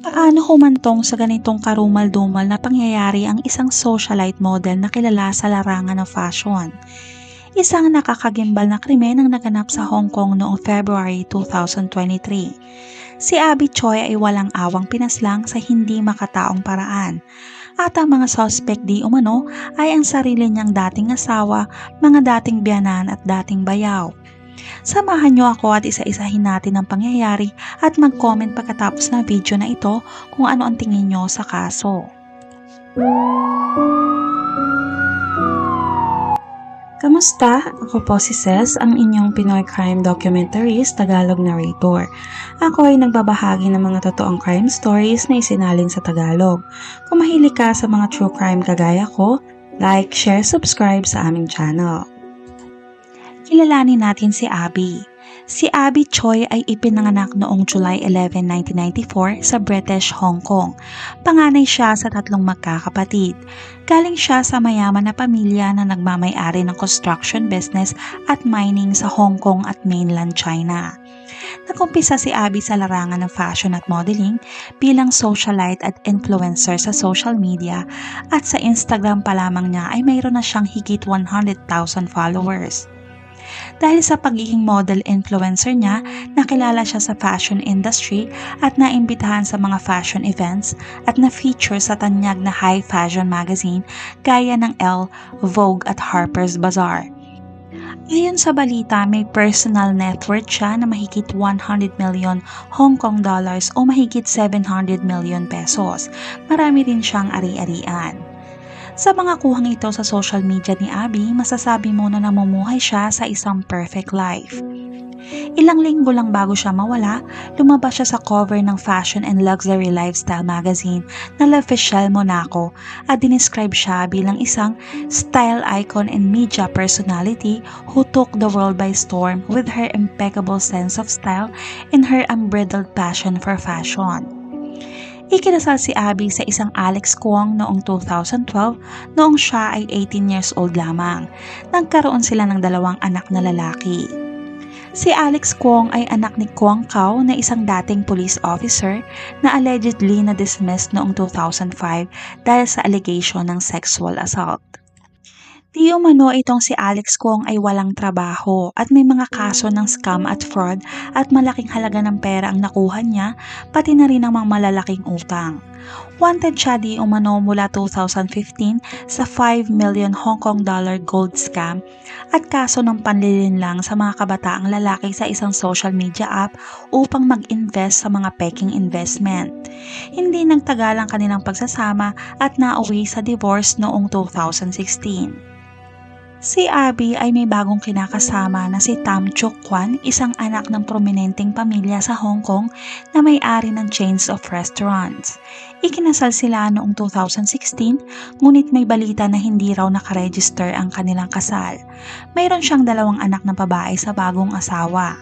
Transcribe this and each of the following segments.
Paano humantong sa ganitong karumal-dumal na pangyayari ang isang socialite model na kilala sa larangan ng fashion? Isang nakakagimbal na krimen ang naganap sa Hong Kong noong February 2023. Si Abby Choi ay walang awang pinaslang sa hindi makataong paraan. At ang mga suspect di umano ay ang sarili niyang dating asawa, mga dating biyanan at dating bayaw. Samahan niyo ako at isa-isahin natin ang pangyayari at mag-comment pagkatapos ng video na ito kung ano ang tingin niyo sa kaso. Kamusta? Ako po si Ces, ang inyong Pinoy Crime Documentaries Tagalog Narrator. Ako ay nagbabahagi ng mga totoong crime stories na isinalin sa Tagalog. Kung mahilig ka sa mga true crime kagaya ko, like, share, subscribe sa aming channel. Kilalanin natin si Abby. Si Abby Choi ay ipinanganak noong July 11, 1994 sa British Hong Kong. Panganay siya sa tatlong magkakapatid. Galing siya sa mayaman na pamilya na nagmamay-ari ng construction business at mining sa Hong Kong at mainland China. Nakumpisa si Abby sa larangan ng fashion at modeling bilang socialite at influencer sa social media at sa Instagram pa lamang niya ay mayroon na siyang higit 100,000 followers. Dahil sa pagiging model influencer niya, nakilala siya sa fashion industry at naimbitahan sa mga fashion events at na-feature sa tanyag na high fashion magazine gaya ng Elle, Vogue at Harper's Bazaar. Ayon sa balita, may personal net worth siya na mahigit 100 million Hong Kong dollars o mahigit 700 million pesos. Marami rin siyang ari-arian. Sa mga kuhang ito sa social media ni Abby, masasabi mo na namumuhay siya sa isang perfect life. Ilang linggo lang bago siya mawala, lumabas siya sa cover ng Fashion and Luxury Lifestyle magazine na L'Officiel Monaco at dinescribe siya bilang isang style icon and media personality who took the world by storm with her impeccable sense of style and her unbridled passion for fashion. Ikinasal si Abby sa isang Alex Kwong noong 2012 noong siya ay 18 years old lamang. Nagkaroon sila ng dalawang anak na lalaki. Si Alex Kwong ay anak ni Kwong Kao na isang dating police officer na allegedly na-dismissed noong 2005 dahil sa allegation ng sexual assault. Di umano itong si Alex Kwong ay walang trabaho at may mga kaso ng scam at fraud at malaking halaga ng pera ang nakuha niya pati na rin ang mga malalaking utang. Wanted siya di umano mula 2015 sa 5 million Hong Kong dollar gold scam at kaso ng panlilinlang sa mga kabataang lalaki sa isang social media app upang mag-invest sa mga peking investment. Hindi nagtagal ang kanilang pagsasama at nauwi sa divorce noong 2016. Si Abby ay may bagong kinakasama na si Tam Chuk Kwan, isang anak ng prominenteng pamilya sa Hong Kong na may-ari ng chains of restaurants. Ikinasal sila noong 2016, ngunit may balita na hindi raw nakaregister ang kanilang kasal. Mayroon siyang dalawang anak na babae sa bagong asawa.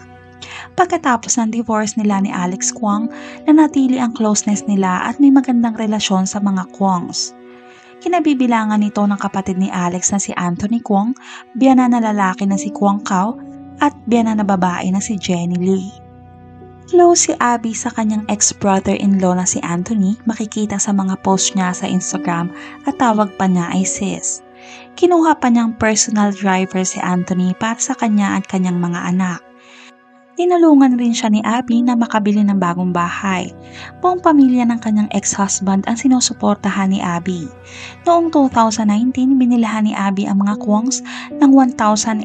Pagkatapos ng divorce nila ni Alex Kwong, nanatili ang closeness nila at may magandang relasyon sa mga Kwongs. Kinabibilangan nito ng kapatid ni Alex na si Anthony Kwong, biyana na lalaki na si Kwong Kao, at biyana na babae na si Jenny Lee. Close si Abby sa kanyang ex-brother-in-law na si Anthony makikita sa mga post niya sa Instagram at tawag pa niya ay sis. Kinuha pa niyang personal driver si Anthony para sa kanya at kanyang mga anak. Tinulungan rin siya ni Abby na makabili ng bagong bahay. Buong pamilya ng kanyang ex-husband ang sinusuportahan ni Abby. Noong 2019, binilahan ni Abby ang mga Kwongs ng 1,820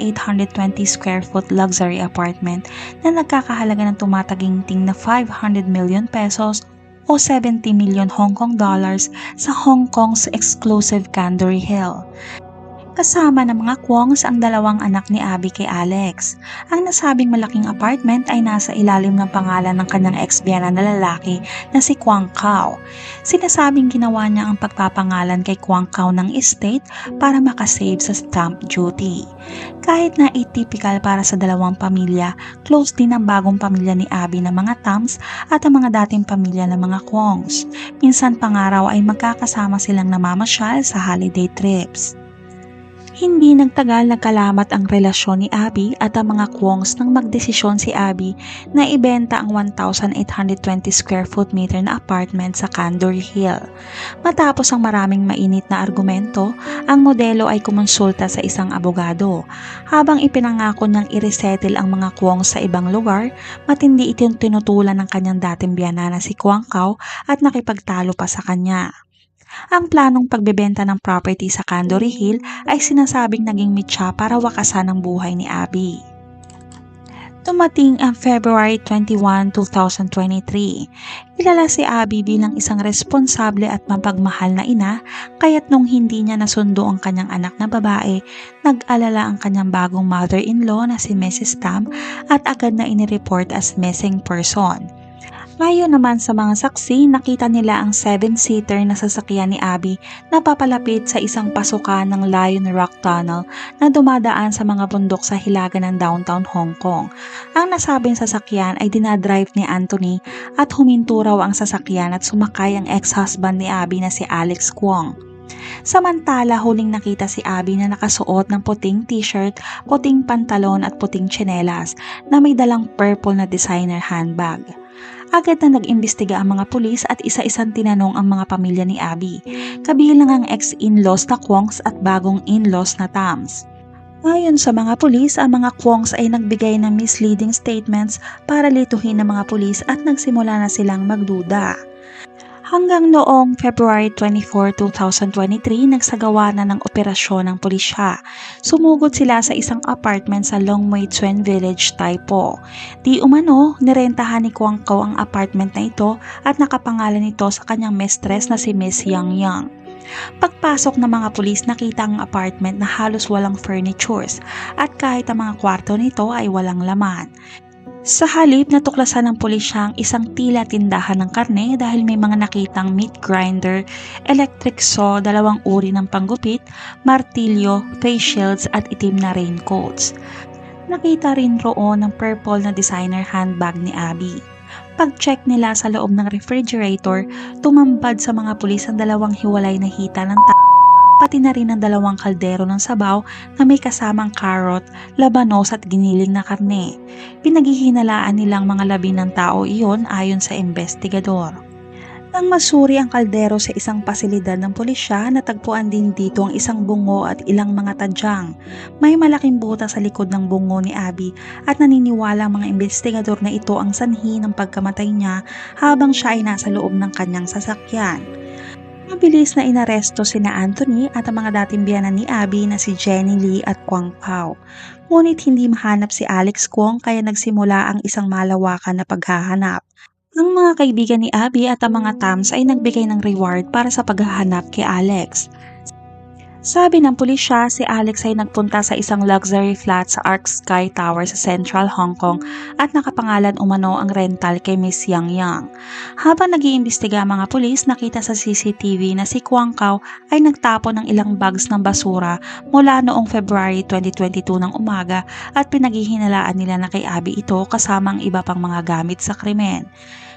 square foot luxury apartment na nagkakahalaga ng tumataginting na 500 million pesos o 70 million Hong Kong dollars sa Hong Kong's exclusive Candory Hill. Kasama ng mga Kwongs ang dalawang anak ni Abby kay Alex. Ang nasabing malaking apartment ay nasa ilalim ng pangalan ng kanyang ex-biyana na lalaki na si Kwang Kao. Sinasabing ginawa niya ang pagpapangalan kay Kwang Kao ng estate para makasave sa stamp duty. Kahit na atypical para sa dalawang pamilya, close din ang bagong pamilya ni Abby ng mga Tams at ang mga dating pamilya ng mga Kwongs. Minsan pangaraw ay magkakasama silang namamasyal sa holiday trips. Hindi nagtagal nagkalamat ang relasyon ni Abby at ang mga Kwongs nang magdesisyon si Abby na ibenta ang 1,820 square foot meter na apartment sa Candor Hill. Matapos ang maraming mainit na argumento, ang modelo ay kumonsulta sa isang abogado. Habang ipinangako niyang iresettle ang mga Kwongs sa ibang lugar, matindi itong tinutulan ng kanyang dating biyana na si Kwang Kao at nakipagtalo pa sa kanya. Ang planong pagbebenta ng property sa Candory Hill ay sinasabing naging mitya para wakasan ang buhay ni Abby. Tumating ang February 21, 2023. Kilala si Abby bilang isang responsable at mapagmahal na ina, kaya't nung hindi niya nasundo ang kanyang anak na babae, nag-alala ang kanyang bagong mother-in-law na si Mrs. Tam at agad na inireport as missing person. Ngayon naman sa mga saksi, nakita nila ang 7-seater na sasakyan ni Abby na papalapit sa isang pasukan ng Lion Rock Tunnel na dumadaan sa mga bundok sa hilaga ng downtown Hong Kong. Ang nasabing sasakyan ay dinadrive ni Anthony at huminto raw ang sasakyan at sumakay ang ex-husband ni Abby na si Alex Kwong. Samantala, huling nakita si Abby na nakasuot ng puting t-shirt, puting pantalon at puting tsinelas na may dalang purple na designer handbag. Agad na nag-imbestiga ang mga pulis at isa-isang tinanong ang mga pamilya ni Abby, kabilang ang ex-in-laws na Kwongs at bagong in-laws na Tams. Ayon sa mga pulis, ang mga Kwongs ay nagbigay ng misleading statements para lituhin ng mga pulis at nagsimula na silang magduda. Hanggang noong February 24, 2023, nagsagawa na ng operasyon ng pulisya. Sumugod sila sa isang apartment sa Longmay Tsuen Village, Taipo. Di umano, nirentahan ni Kwang Kao ang apartment na ito at nakapangalan ito sa kanyang mistress na si Miss Yang Yang. Pagpasok ng mga pulis nakita ang apartment na halos walang furnitures at kahit ang mga kwarto nito ay walang laman. Sa halip, natuklasan ng pulisya ang isang tila tindahan ng karne dahil may mga nakitang meat grinder, electric saw, dalawang uri ng panggupit, martilyo, face shields at itim na raincoats. Nakita rin roon ang purple na designer handbag ni Abby. Pag-check nila sa loob ng refrigerator, tumambad sa mga pulis ang dalawang hiwalay na hita ng pati na rin ang dalawang kaldero ng sabaw na may kasamang carrot, labanos at giniling na karne. Pinaghihinalaan nilang mga labi ng tao iyon ayon sa investigador. Nang masuri ang kaldero sa isang pasilidad ng pulisya, natagpuan din dito ang isang bungo at ilang mga tadyang. May malaking buta sa likod ng bungo ni Abby at naniniwala ang mga investigador na ito ang sanhi ng pagkamatay niya habang siya ay nasa loob ng kanyang sasakyan. Mabilis na inaresto sina Anthony at ang mga dating biyanan ni Abby na si Jenny Lee at Kwang Pao. Ngunit hindi mahanap si Alex Kwong kaya nagsimula ang isang malawakan na paghahanap. Ang mga kaibigan ni Abby at ang mga Tams ay nagbigay ng reward para sa paghahanap kay Alex. Sabi ng pulisya, si Alex ay nagpunta sa isang luxury flat sa Arc Sky Tower sa Central Hong Kong at nakapangalan umano ang rental kay Miss Yang Yang. Habang nag-iimbestiga ang mga pulis, nakita sa CCTV na si Kwang Kao ay nagtapon ng ilang bags ng basura mula noong February 2022 ng umaga at pinaghihinalaan nila na kay Abby ito kasama ang iba pang mga gamit sa krimen.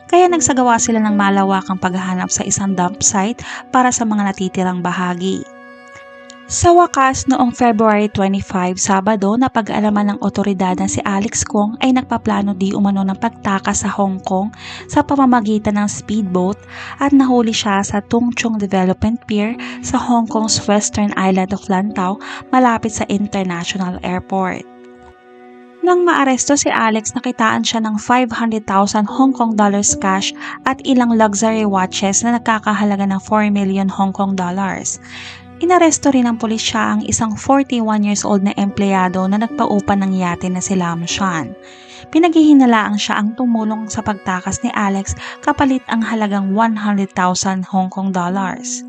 Kaya nagsagawa sila ng malawakang paghahanap sa isang dump site para sa mga natitirang bahagi. Sa wakas, noong February 25, Sabado, napag-alaman ng otoridad na si Alex Kong ay nagpaplano di umano ng pagtakas sa Hong Kong sa pamamagitan ng speedboat at nahuli siya sa Tung Chung Development Pier sa Hong Kong's western island of Lantau malapit sa International Airport. Nang maaresto si Alex, nakitaan siya ng 500,000 Hong Kong dollars cash at ilang luxury watches na nagkakahalaga ng 4 million Hong Kong dollars. Inaresto rin ng pulisya ang isang 41 years old na empleyado na nagpaupa ng yate na si Lam Shan. Pinaghihinalaang siya ang tumulong sa pagtakas ni Alex kapalit ang halagang 100,000 Hong Kong dollars.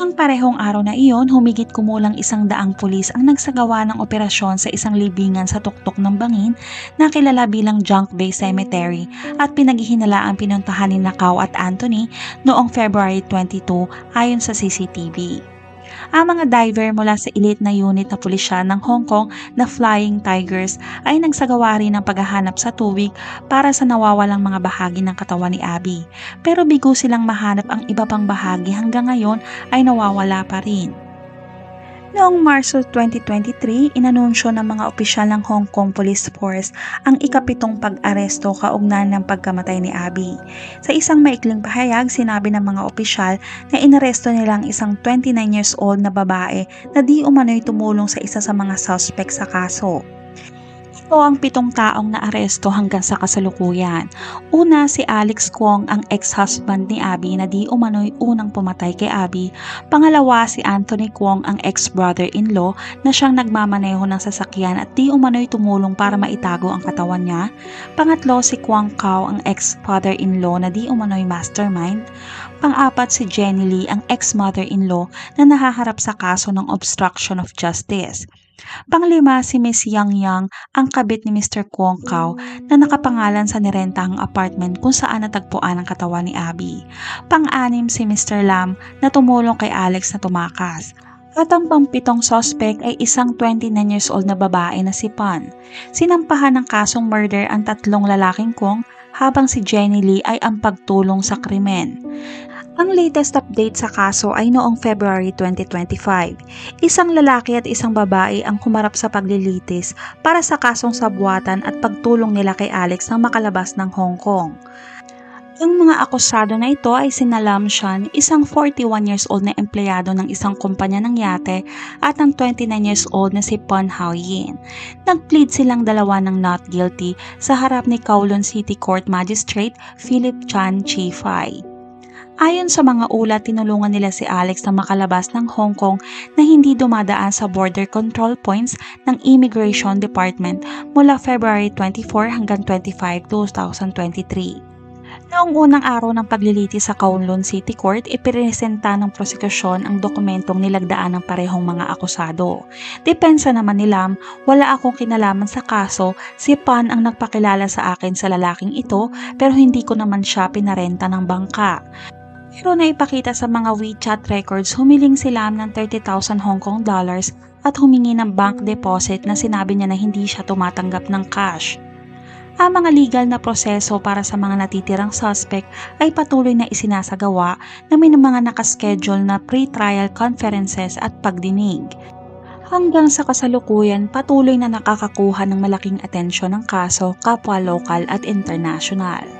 Nang parehong araw na iyon, humigit kumulang isang daang pulis ang nagsagawa ng operasyon sa isang libingan sa tuktok ng bangin na kilala bilang Junk Bay Cemetery at pinaghihinalaang pinuntahan ni Nakau at Anthony noong February 22 ayon sa CCTV. Ang mga diver mula sa elite na unit na pulisya ng Hong Kong na Flying Tigers ay nagsagawa rin ng paghahanap sa tubig para sa nawawalang mga bahagi ng katawan ni Abby. Pero bigo silang mahanap ang iba pang bahagi hanggang ngayon ay nawawala pa rin. Noong Marso 2023, inanunsyo ng mga opisyal ng Hong Kong Police Force ang ikapitong pag-aresto kaugnay ng pagkamatay ni Abby. Sa isang maikling pahayag, sinabi ng mga opisyal na inaresto nila ang isang 29 years old na babae na di umano'y tumulong sa isa sa mga suspect sa kaso. Ito ang pitong taong naaresto hanggang sa kasalukuyan. Una si Alex Kwong ang ex-husband ni Abby na di umano'y unang pumatay kay Abby. Pangalawa si Anthony Kwong ang ex-brother-in-law na siyang nagmamaneho ng sasakyan at di umano'y tumulong para maitago ang katawan niya. Pangatlo si Kwang Kao ang ex-father-in-law na di umano'y mastermind. Pang-apat si Jenny Lee ang ex-mother-in-law na nahaharap sa kaso ng obstruction of justice. Panglima si Miss Yang Yang ang kabit ni Mr. Kwong Kao na nakapangalan sa nirentahang apartment kung saan natagpuan ang katawan ni Abby. Pang-anim si Mr. Lam na tumulong kay Alex na tumakas. At ang pampitong suspect ay isang 29 years old na babae na si Pan. Sinampahan ng kasong murder ang tatlong lalaking Kwong habang si Jenny Lee ay ang pagtulong sa krimen. Ang latest update sa kaso ay noong February 2025. Isang lalaki at isang babae ang kumarap sa paglilitis para sa kasong sabuatan at pagtulong nila kay Alex nang makalabas ng Hong Kong. Ang mga akusado na ito ay sinalam Shan, isang 41 years old na empleyado ng isang kumpanya ng yate at ang 29 years old na si Pon Hao Yin. Nag-plead silang dalawa ng not guilty sa harap ni Kowloon City Court Magistrate Philip Chan Chi Fai. Ayon sa mga ulat, tinulungan nila si Alex na makalabas ng Hong Kong na hindi dumadaan sa border control points ng Immigration Department mula February 24 hanggang 25, 2023. Noong unang araw ng paglilitis sa Kowloon City Court, ipiresenta ng prosekusyon ang dokumentong nilagdaan ng parehong mga akusado. Depensa naman ni Lam, wala akong kinalaman sa kaso, si Pan ang nagpakilala sa akin sa lalaking ito pero hindi ko naman siya pinarenta ng bangka. Pero naipakita sa mga WeChat records, humiling si Lam ng 30,000 Hong Kong dollars at humingi ng bank deposit na sinabi niya na hindi siya tumatanggap ng cash. Ang mga legal na proseso para sa mga natitirang suspect ay patuloy na isinasagawa na may mga nakaschedule na pre-trial conferences at pagdinig. Hanggang sa kasalukuyan, patuloy na nakakakuha ng malaking atensyon ng kaso kapwa lokal at international.